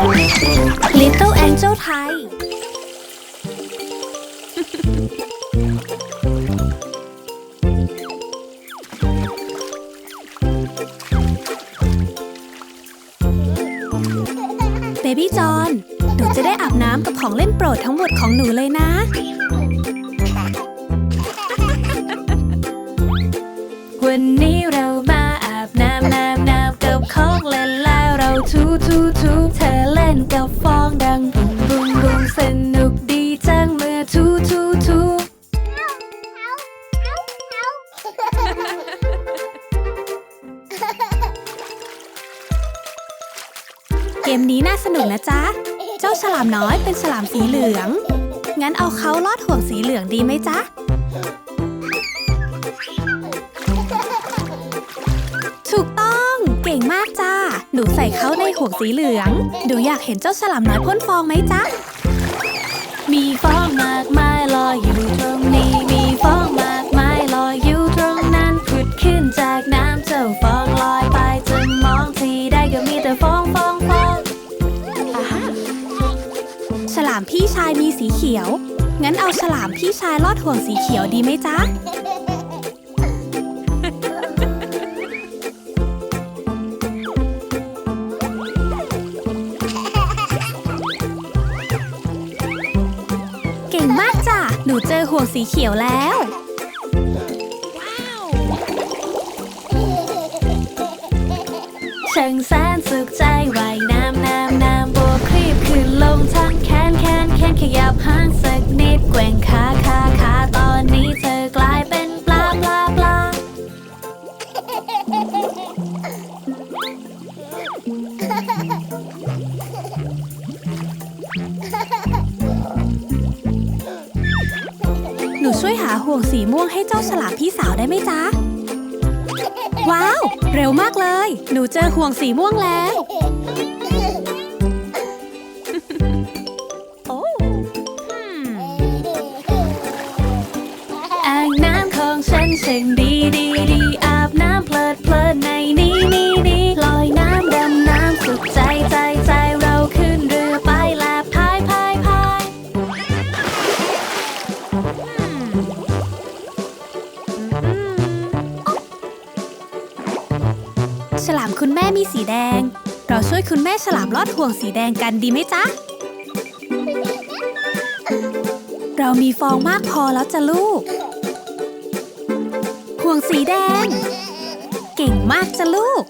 Little Angel ไทย เบบี้จอนหนูจะได้อาบน้ำกับของเล่นโปรดทั้งหมดของหนูเลยนะ น้อยเป็นฉลามสีเหลือง งั้นเอาเขาลอดห่วงสีเหลืองดีไหมจ๊ะ ถูกต้อง เก่งมากจ้า หนูใส่เขาในห่วงสีเหลือง หนูอยากเห็นเจ้าฉลามน้อยพ่นฟองไหมจ๊ะ มีฟองมากมายลอยอยู่ตรงนี้ มีฟองมาก ขียว งั้นเอาฉลามพี่ชายลอดห่วงสีเขียวดีไหมจ๊ะ เก่งมากจ้ะ หนูเจอห่วงสีเขียวแล้ว ช่างแสนสุขใจว่ายน้ำน้ำ งทั้งแขนแขนแขนขยับห้างสักนิดแกว่งขาขาขาตอนนี้เธอกลายเป็นปลาปลาปลาหนูช่วยหาห่วงสีม่วงให้เจ้าฉลามพี่สาวได้ไหมจ๊ะ ว้าว เร็วมากเลย หนูเจอห่วงสีม่วงแล้ว นช่างดีดีดีอาบน้ำเพลิดเพลินในนี้นี้นี้ลอยน้ำดำน้ำสุขใจใจใจเราขึ้นเรือไปแลบพายพายพายฉลามคุณแม่มีสีแดง เราช่วยคุณแม่ฉลามลอดห่วงสีแดงกันดีไหมจ๊ะ เรามีฟองมากพอแล้วจ้ะลูก ห่วงสีแดง เก่งมากจ้ะลูก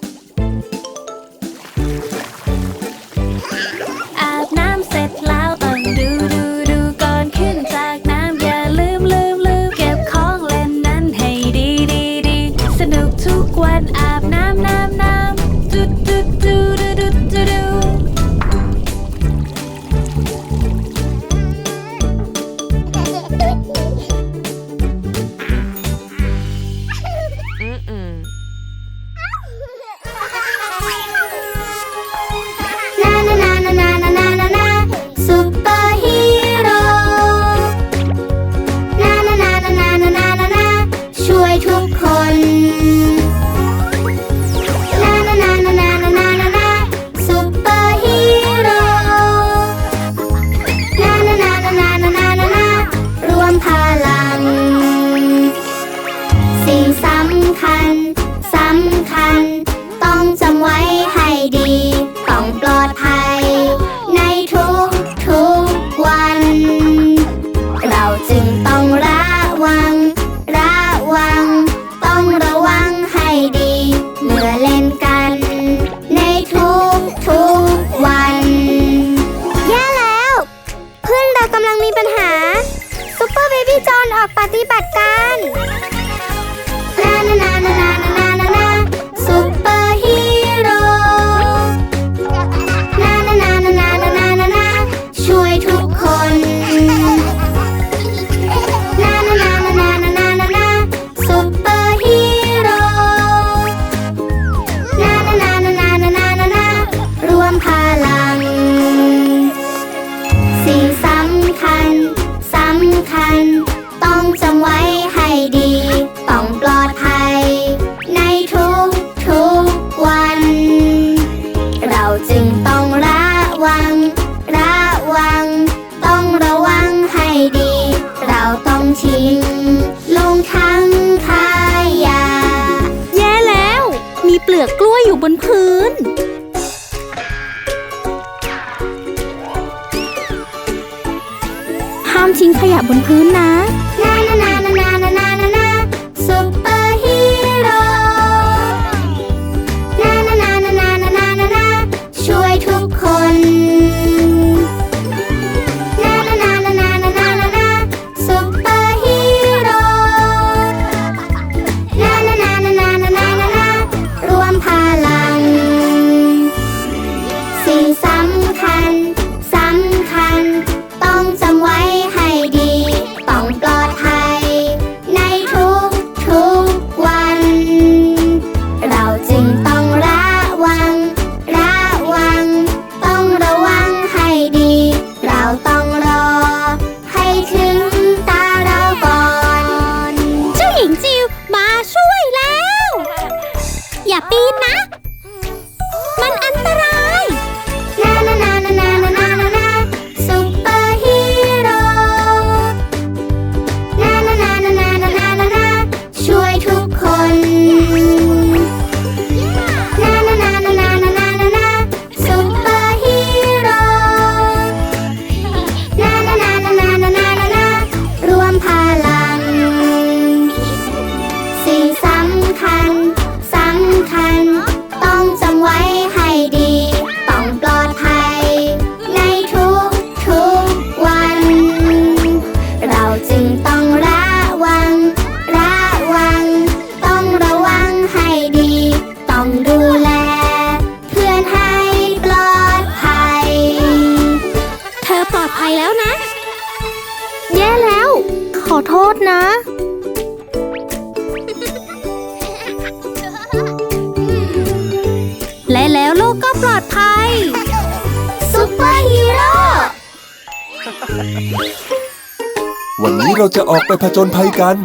ญภัยกัน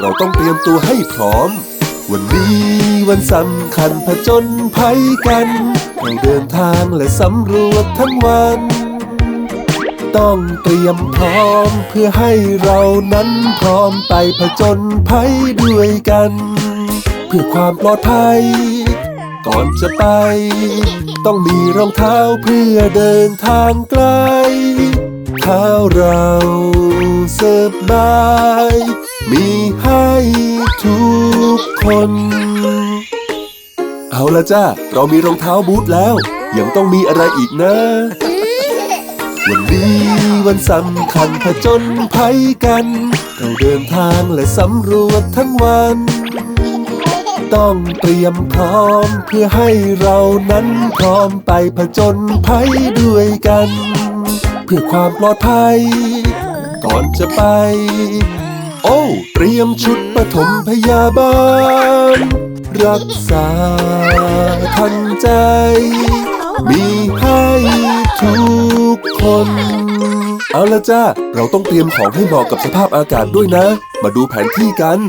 เราต้องเตรียมตัวให้พร้อม วันนี้วันสำคัญผจญภัยกันเราเดินทางและสำรวจทั้งวัน ต้องเตรียมพร้อมเพื่อให้เรานั้นพร้อมไปผจญภัยด้วยกัน เพื่อความปลอดภัย ก่อนจะไป ต้องมีรองเท้าเพื่อเดินทางไกล เท้าเราสบาย มีให้ทุกคน เอาละจ้าเรามีรองเท้าบูทแล้ว ยังต้องมีอะไรอีกนะ วันนี้วันสำคัญผจญภัยกัน เราเดินทางและสำรวจทั้งวัน ต้องเตรียมพร้อมเพื่อให้เรานั้นพร้อมไปผจญภัยด้วยกัน เพื่อความปลอดภัย ก่อนจะไป โอ้เตรียมชุดปฐมพยาบาล รักษาทันใจ มีให้ทุกคน เอาละจ้าเราต้องเตรียมของให้เหมาะกับสภาพอากาศด้วยนะ มาดูแผนที่กัน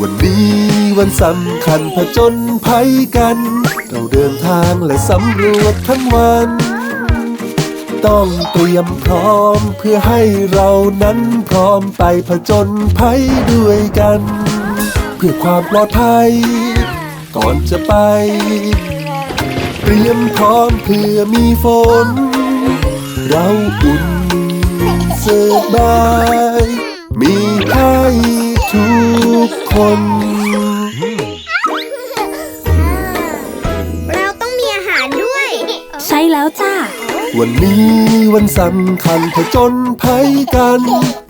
วันนี้วันสำคัญผจญภัยกัน เราเดินทางและสำรวจทั้งวัน ต้องเตรียมพร้อม เพื่อให้เรานั้นพร้อมไปผจญภัยด้วยกัน เพื่อความปลอดภัย ก่อนจะไป เตรียมพร้อมเพื่อมีฝน เราอุ่นสบาย มีให้ทุกคนเราต้องมีอาหารด้วย ใช่แล้วจ้า วันนี้วันสำคัญผจญภัยกัน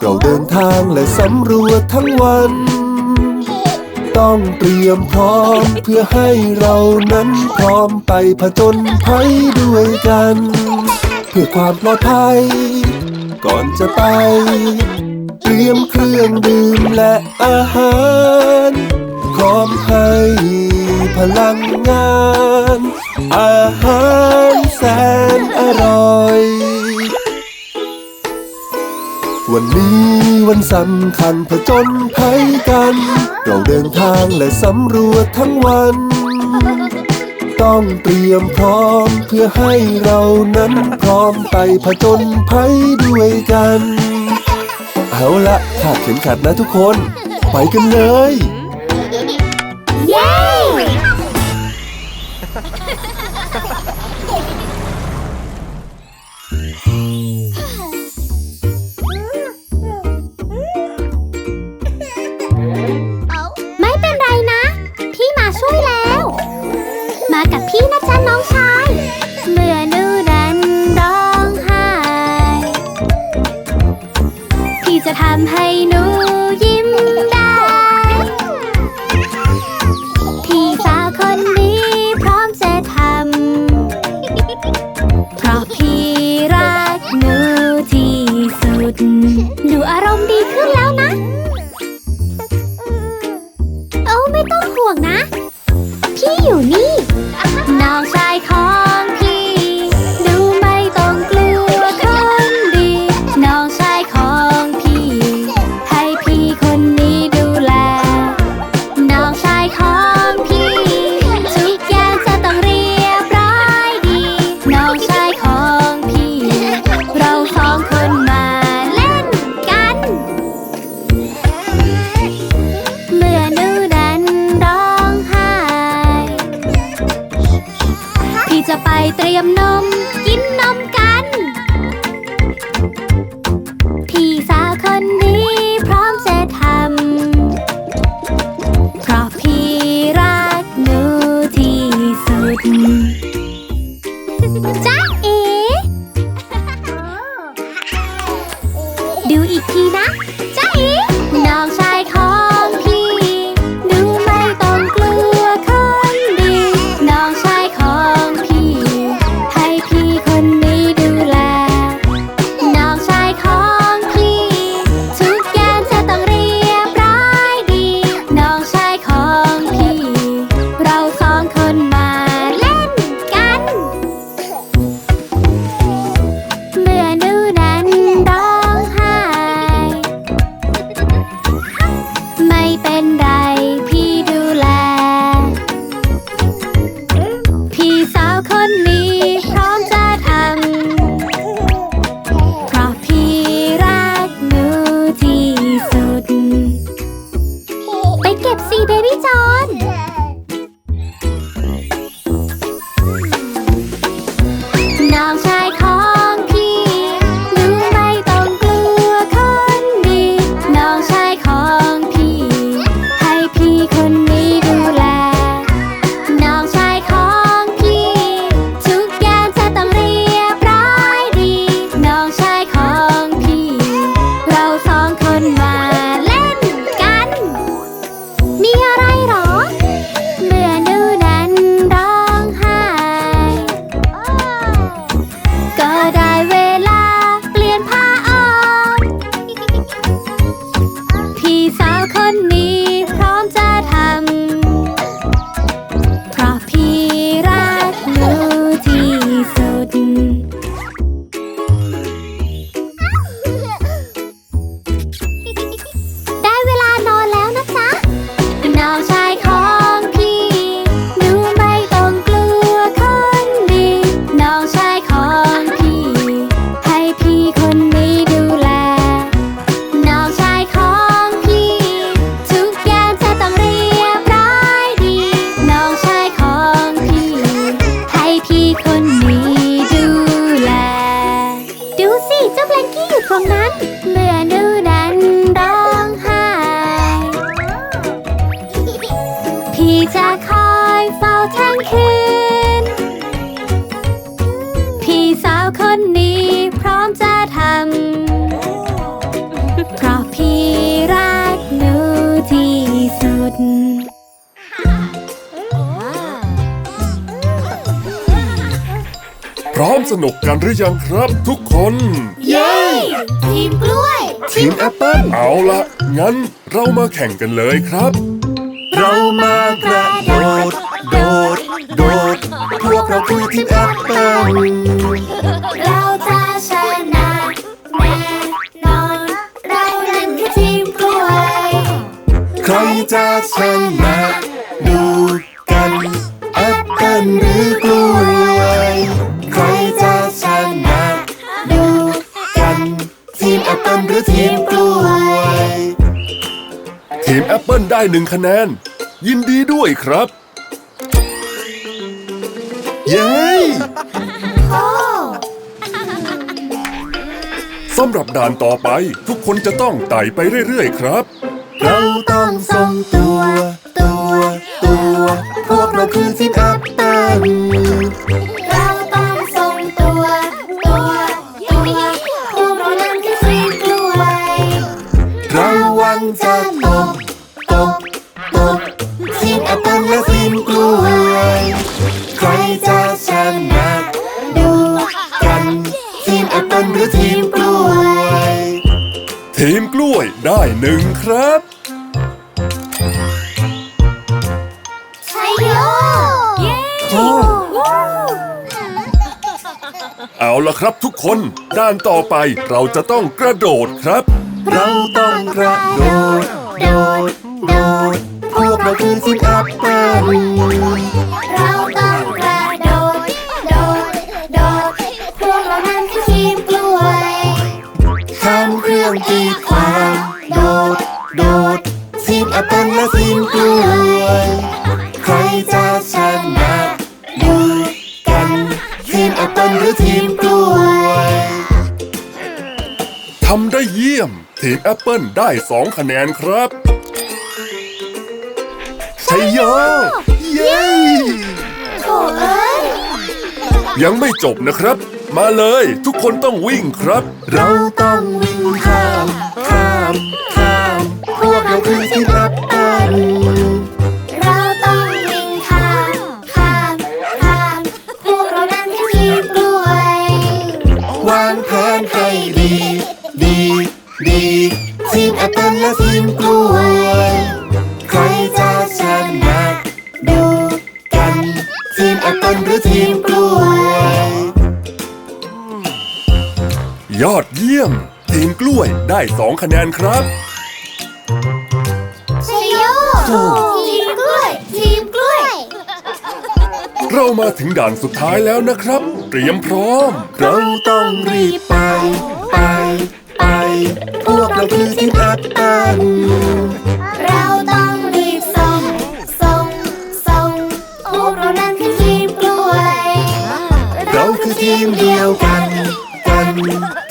เราเดินทางและสำรวจทั้งวัน ต้องเตรียมพร้อมเพื่อให้เรานั้นพร้อมไปผจญภัยด้วยกัน เพื่อความปลอดภัย ก่อนจะไป เตรียมเครื่องดื่มและอาหาร พร้อมให้พลังงาน อาหาร แสนอร่อย วันนี้วันสำคัญผจญภัยกัน เราเดินทางและสำรวจทั้งวัน ต้องเตรียมพร้อมเพื่อให้เรานั้นพร้อมไปผจญภัยด้วยกัน เอาละขาดเข็มขัดนะทุกคน ไปกันเลยันหรือยังครับทุกคน เย้ ทีมกล้วย ทีมแอปเปิ้ลเอาละงั้นเรามาแข่งกันเลยครับ เรามากระโดด โดด โดด พวกเราคือทีมแอปเปิ้ลเราจะชนะแน่นอน เรานั้นทีมกล้วย ใครจะชนะดู ทีมกล้วย ทีมแอปเปิลได้หนึ่งคะแนน ยินดีด้วยครับ เย้สำหรับด่านต่อไปทุกคนจะต้องไต่ไปเรื่อยๆครับ เราต้องส่งตัว ตัว ตัว พวกเราคือทีมแอปเปิล ระวังจะตกตกตกทีมแอปเปิลและทีมกล้วย ใครจะชนะดูกันทีมแอปเปิลหรือทีมกล้วย ทีมกล้วยได้หนึ่งครับชัยโยโอ้เอาละครับทุกคน ด้านต่อไปเราจะต้องกระโดดครับ เราต้องกระโดด โดด โดด พวกเราคือทีมแอปเปิลเราต้องกระโดด โดด โดด พวกเรานั้นคือทีมกล้วยข้ามเครื่องกีดขวางโดด โดด ทีมแอปเปิลและทีมกล้วย ใครจะชนะ ทีมแอปเปิลได้สองคะแนนครับชัยโยเย้โถ่เอ้ยยังไม่จบนะครับ มาเลยทุกคนต้องวิ่งครับ เราต้องวิ่งข้ามข้ามข้ามพวกเราคือทีม กล้วยได้สองคะแนนครับชัยโยทีมกล้วย ทีมกล้วย เรามาถึงด่านสุดท้ายแล้วนะครับ เตรียมพร้อม เราต้องรีบไป ไป ไป พวกเราคือทีมอปเปิลเราต้องรีบส่ง ส่ง ส่ง พวกเรานั้นคือทีมกล้วย เราคือทีมเดียวกัน กัน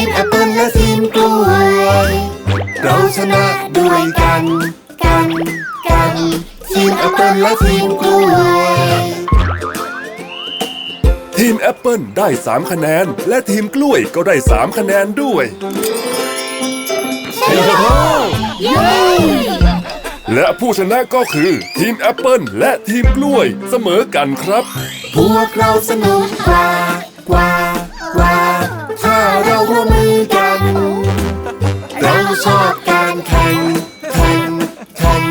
นทีมแอปเปิลและทีมกล้วย เราชนะด้วยกัน กันกันทีมแอปเปิลและทีมกล้วย ทีมแอปเปิลได้ 3 คะแนน และทีมกล้วยก็ได้ 3 คะแนนด้วยเย้เย้และผู้ชนะก็คือทีมแอปเปิลและทีมกล้วยเสมอกันครับ พวกเราสนุกกว่ากว่ากว่าถ้า เราร่วมมือกัน เราชอบการแข่งแข่งแข่ง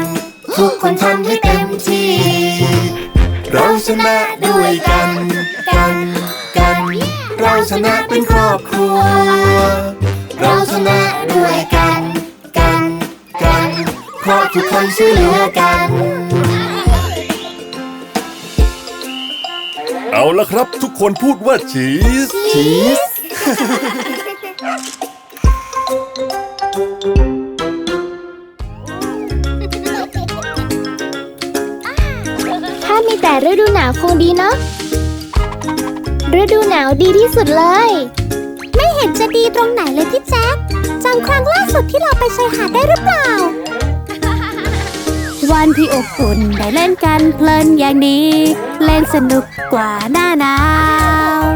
ทุกคนทำให้เต็มที่ เราชนะด้วยกัน กันกัน เราชนะเป็นครอบครัว เราชนะด้วยกัน กันกัน เพราะทุกคนช่วยเหลือกันเอาละครับ ทุกคนพูดว่าชีสชีส ถ้ามีแต่ฤดูหนาวคงดีเนาะ ฤดูหนาวดีที่สุดเลย ไม่เห็นจะดีตรงไหนเลยพี่แจ๊คจำครั้งล่าสุดที่เราไปชายหาดได้หรือเปล่า วันที่อบอุ่นได้เล่นกันเพลินอย่างนี้ เล่นสนุกกว่าหน้าหนาว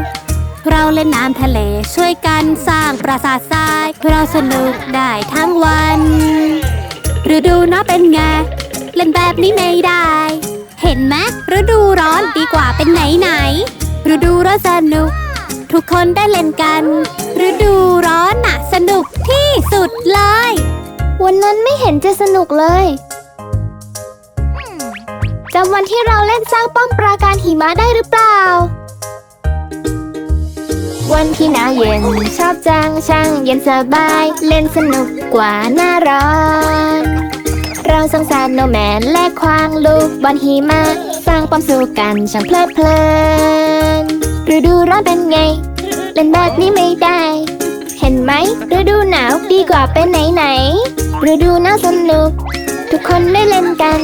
เราเล่นน้ำทะเลช่วยกันสร้างปราสาททราย เราสนุกได้ทั้งวันฤดูหนาเป็นไง เล่นแบบนี้ไม่ได้ เห็นไหมฤดูร้อนดีกว่าเป็นไหนไหนฤดูร้อนสนุก ทุกคนได้เล่นกันฤดูร้อนน่ะสนุกที่สุดเลย วันนั้นไม่เห็นจะสนุกเลยจำวันที่เราเล่นสร้างป้อมปราการหิมะได้หรือเปล่า วันที่หนาวเย็น ชอบจังช่างเย็นสบาย เล่นสนุกกว่าหน้าร้อน เราสงสารโนแมนและควางลูกบอลหิมะสร้างป้อมสู้กันช่างเพลิดเพลินฤดูร้อนเป็นไง เล่นแบบนี้ไม่ได้ เห็นไหมฤดูหนาวดีกว่าเป็นไหนไหนฤดูหนาวสนุก ทุกคนได้เล่นกัน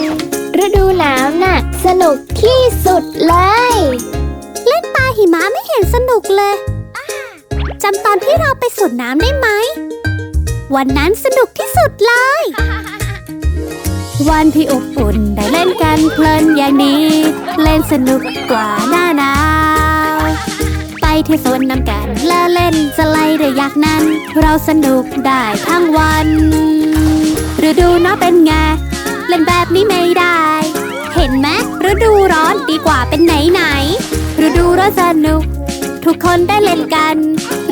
ฤดูหนาวน่ะสนุกที่สุดเลย เล่นปลาหิมะไม่เห็นสนุกเลย จำตอนที่เราไปสูดน้ำได้ไหม วันนั้นสนุกที่สุดเลย วันที่อบอุ่นได้เล่นกันเพลินอย่างนี้ เล่นสนุกกว่าหน้าหนาวไปที่สวนน้ำกันแล้วเล่นสไลดอร์ยักนั้น เราสนุกได้ทั้งวันฤดูหนาเป็นไงเล่นแบบนี้ไม่ได้ เห็นไหมฤดูร้อนดีกว่าเป็นไหนไหนฤดูร้อนสนุก ทุกคนได้เล่นกัน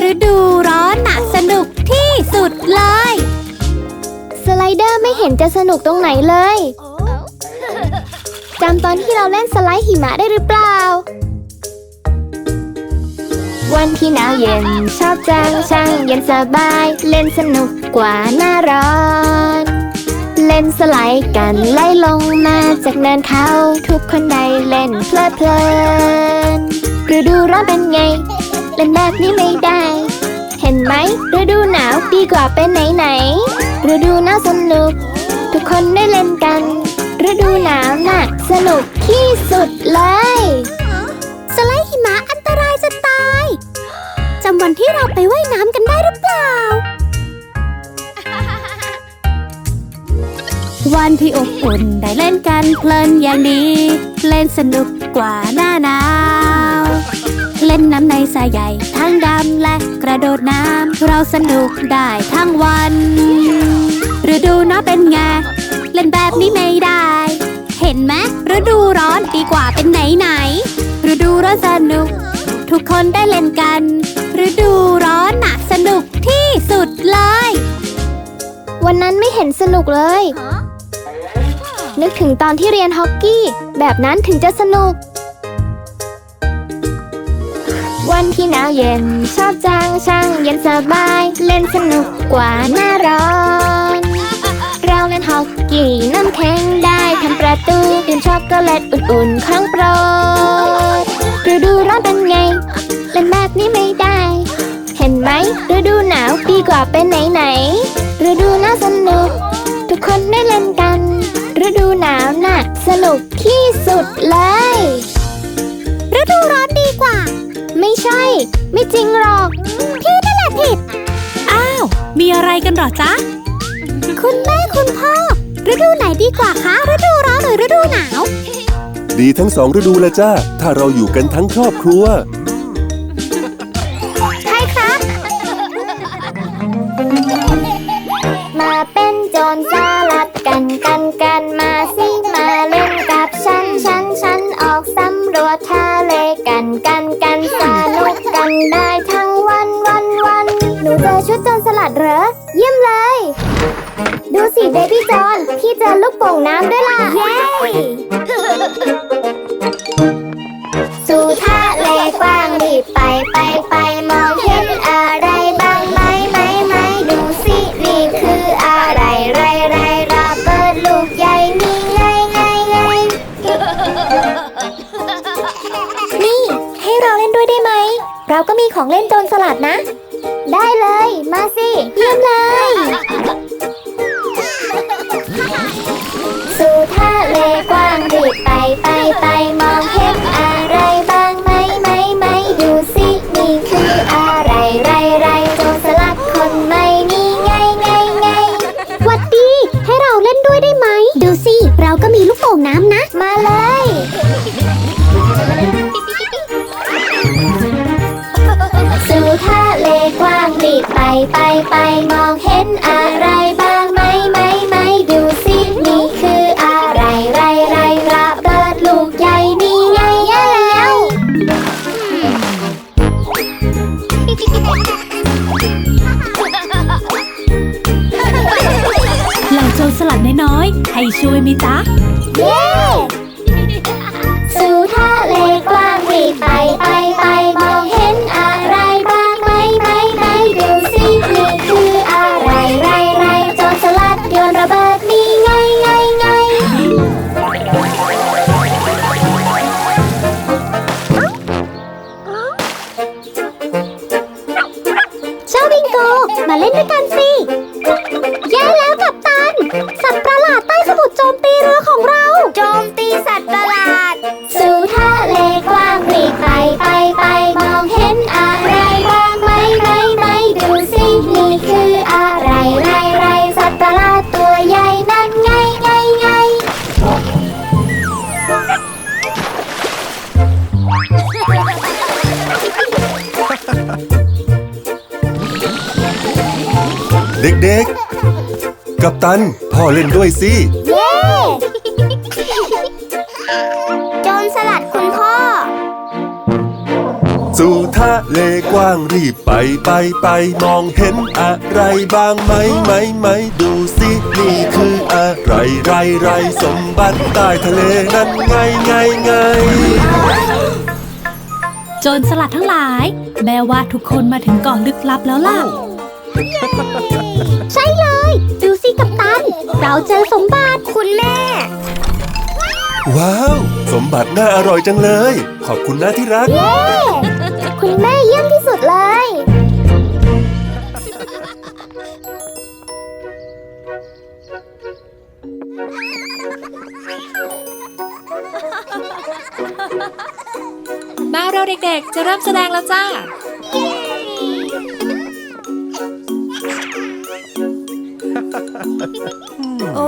ฤดูร้อนน่ะสนุกที่สุดเลย สไลเดอร์ไม่เห็นจะสนุกตรงไหนเลยจำตอนที่เราเล่นสไลด์หิมะได้หรือเปล่า วันที่หนาวเย็นชอบจังช่างเย็นสบาย เล่นสนุกกว่าหน้าร้อน เล่นสไลด์กันไล่ลงมาจากเนินเขา ทุกคนได้เล่นเพลิดเพลินฤดูร้อนเป็นไง เล่นแบบนี้ไม่ได้ เห็นไหมฤดูหนาวดีกว่าเป็นไหนไหนๆฤดูหนาวสนุก ทุกคนได้เล่นกันฤดูหนาวน่ะสนุกที่สุดเลยสไลด์หิมะอันตรายจะตายจำวันที่เราไปว่ายน้ำกันได้หรือเปล่า วันที่อบอุ่นได้เล่นกันเพลินอย่างดี เล่นสนุกกว่าหน้าหนาว เล่นน้ำในสายใหญ่ ทั้งดำและกระโดดน้ำ เราสนุกได้ทั้งวันฤดูหนาวเป็นไงเล่นแบบนี้ไม่ได้ เห็นไหมฤดูร้อนดีกว่าเป็นไหนไหนๆฤดูร้อนสนุก ทุกคนได้เล่นกันฤดูร้อนน่ะสนุกที่สุดเลย วันนั้นไม่เห็นสนุกเลย นึกถึงตอนที่เรียนฮอกกี้ แบบนั้นถึงจะสนุก วันที่หนาวเย็น ชอบจังช่างเย็นสบาย เล่นสนุกกว่าหน้าร้อน เราเล่นฮอกกี้น้ำแข็งได้ทำประตูดื่มช็อกโกแลตอุ่นๆของโปรดฤดูร้อนเป็นไง เล่นแบบนี้ไม่ได้ เห็นไหมฤดูหนาวดีกว่าเป็นไหนไหนๆฤดูหนาวสนุก ทุกคนได้เล่นกันฤดูหนาวน่ะสนุกที่สุดเลยฤดูร้อนดีกว่า ไม่ใช่ ไม่จริงหรอก พี่นั่นแหละผิด อ้าว มีอะไรกันหรอจ๊ะ คุณแม่คุณพ่อ ฤดูไหนดีกว่าคะ ฤดูร้อนหรือฤดูหนาว ดีทั้งสองฤดูเลยจ้า ถ้าเราอยู่กันทั้งครอบครัว เจอชุดโจรสลัดเหรอ เยี่ยมเลย ดูสิเบบี้จอนพี่เจอลูกโป่งน้ำด้วยล่ะ เย้สู่ทะเลกว้างรีบไปไปไปมองเห็นอะไรบ้างไหมไหมไหมดูสินี่คืออะไรไรไรระเบิดลูกใหญ่นี่ไงไงไงนี่ ให้เราเล่นด้วยได้ไหม เราก็มีของเล่นโจรสลัดนะ มเลย สู่ทะเลกว้างรีบไปไปไปมองเห็นอะไรบ้างไหมไหมไหมดูสินี่คืออะไรไรไรโจรสลัดคนใหม่นี่ไงไงไงวัดดี ให้เราเล่นด้วยได้ไหม ดูสิ เราก็มีลูกโป่งน้ำนะ มาเลย ไปไปไปมองเห็นอะไรบ้างไหมไหมไหมดูสินี่คืออะไรไรไรระเบิดลูกใหญ่นี่ไงแย่แล้ว เหล่าโจรสลัดน้อยๆให้ช่วยไหมจ๊ะ เย้ มตีสัตว์ประหลาด สู่ทะเลกว้างปลีไปไปไปมองเห็นอะไรบ้างไหมไหมไหมดูสินี่คืออะไรไรไรสัตว์ประหลาดตัวใหญ่นั่นไงไงไงเด็กๆ กับตัน พ่อเล่นด้วยสิ เย้ เลกว้างรีบไปไปไปมองเห็นอะไรบ้างไหมไหมไหมดูสินี่คืออะไรไรไรสมบัติใต้ทะเลนั้นไงไงไงโจรสลัดทั้งหลาย แม่ว่าทุกคนมาถึงเก่อนลึกลับแล้วล่ะ ใช่เลย ดูสิกับตัน เราเจอสมบัติคุณแม่ ว้าว สมบัติน่าอร่อยจังเลย ขอบคุณนะที่รักเย้ คุณแม่เยี่ยมที่สุดเลย มาเราเด็กๆ จะเริ่มแสดงแล้วจ้า โอ้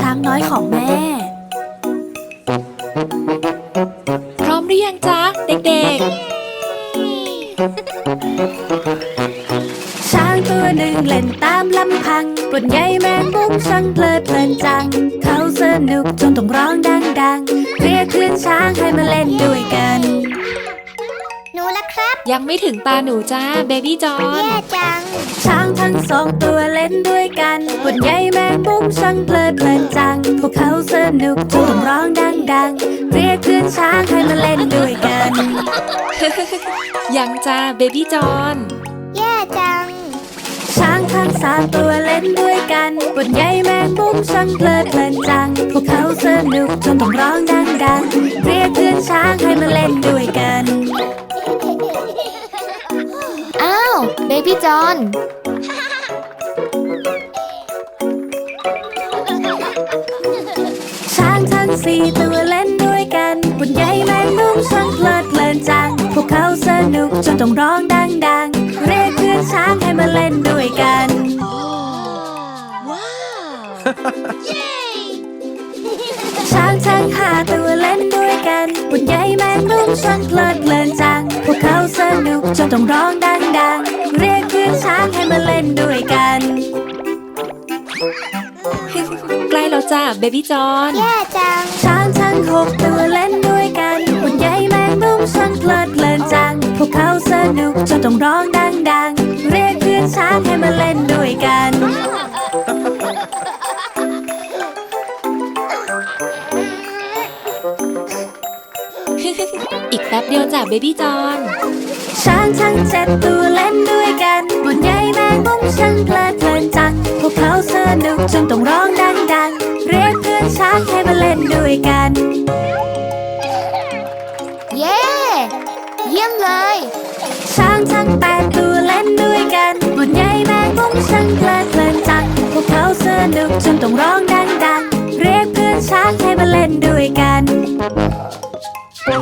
ช้างน้อยของแม่ ล่นตามลำพังบนใยแมงมุมช่างเพลิดเพลินจัง เขาสนุกจนต้องร้องดังๆ เรียกเพื่อนช้างให้มาเล่นด้วยกัน หนูละครับๆยังไม่ถึงตาหนูจ้าเบบี้จอน แย่จัง ช้างทั้งสองตัวเล่นด้วยกันบนใยแมงมุมช่างเพลิดเพลินจัง พวกเขาสนุกจนต้องร้องดังๆ เรียกเพื่อนช้างให้มาเล่นด้วยกัน ยังจ้าเบบี้จอน สามตัวเล่นด้วยกันบนใยแมงมุมช่างเพลิดเพลินจัง พวกเขาสนุกจนต้องร้องดังๆเรียกเพื่อนช้างให้มาเล่นด้วยกัน อ้าวเบบี้จอนช้างทั้งสี่ตัวเล่นด้วยกันบนใยแมงมุมช่างเพลิดเพลินจัง พวกเขาสนุกจนต้องร้องดังๆ เรียกเพื่อนช้างให้มาเล่นด้วยกันช้างทั้งห้าตัวเล่นด้วยกันบนใยแมงมุมช่างเพลิดเพลินจัง พวกเขาสนุกจนต้องร้องดังๆ เรียกเพื่อนช้างให้มาเล่นด้วยกัน ใกล้แล้วจ้าเบบี้จอน แย่จัง ช้างทั้งหกตัวเล่นด้วยกันบนใย แมงมุมช่างเพลิดเพลินจัง พวกเขาสนุกจนต้องร้องดังๆ เรียกเพื่อนช้างให้มาเล่นด้วยกัน อีกแป๊บเดียวจ้าเบบี้จอนช้างทั้งเจ็ดตัวเล่นด้วยกันบนใยแมงมุมช่างเพลิดเพลินจัง พวกเขาสนุกจนต้องร้องดังๆ เรียกเพื่อนช้างให้มาเล่นด้วยกันเย้ เยี่ยมเลย ช้างทั้งแปดตัวเล่นด้วยกันบนใยแมงมุมช่างเพลิดเพลินจังพวกเขาสนุกจนต้องร้องดังๆ เรียกเพื่อนช้างให้มาเล่นด้วยกัน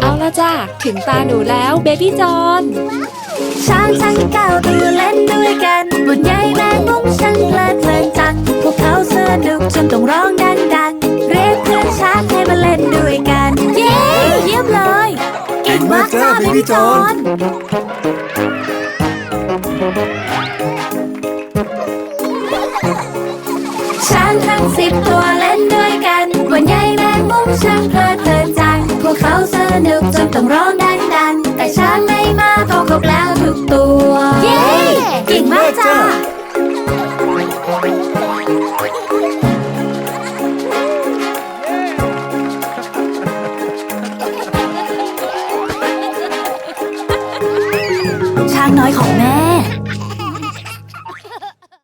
เอาละจ้าถึงตาหนูแล้วเบบี้จอนช้างทั้งเก้าตัวเล่นด้วยกันบนใยแมงมุมช่างเพลิดเพลินจังพวกเขาสนุกจนต้องร้องดังๆ จ้าพี่จอนช้างทั้งสิบตัวเล่นด้วยกันวันใยแมงมุมช่างเพลิดเพลินจัง พวกเขาสนุกจนต้องร้องดังๆ แต่ช้างไม่มาเขครบแล้วทุกตัว เย้เก่งมากจ้า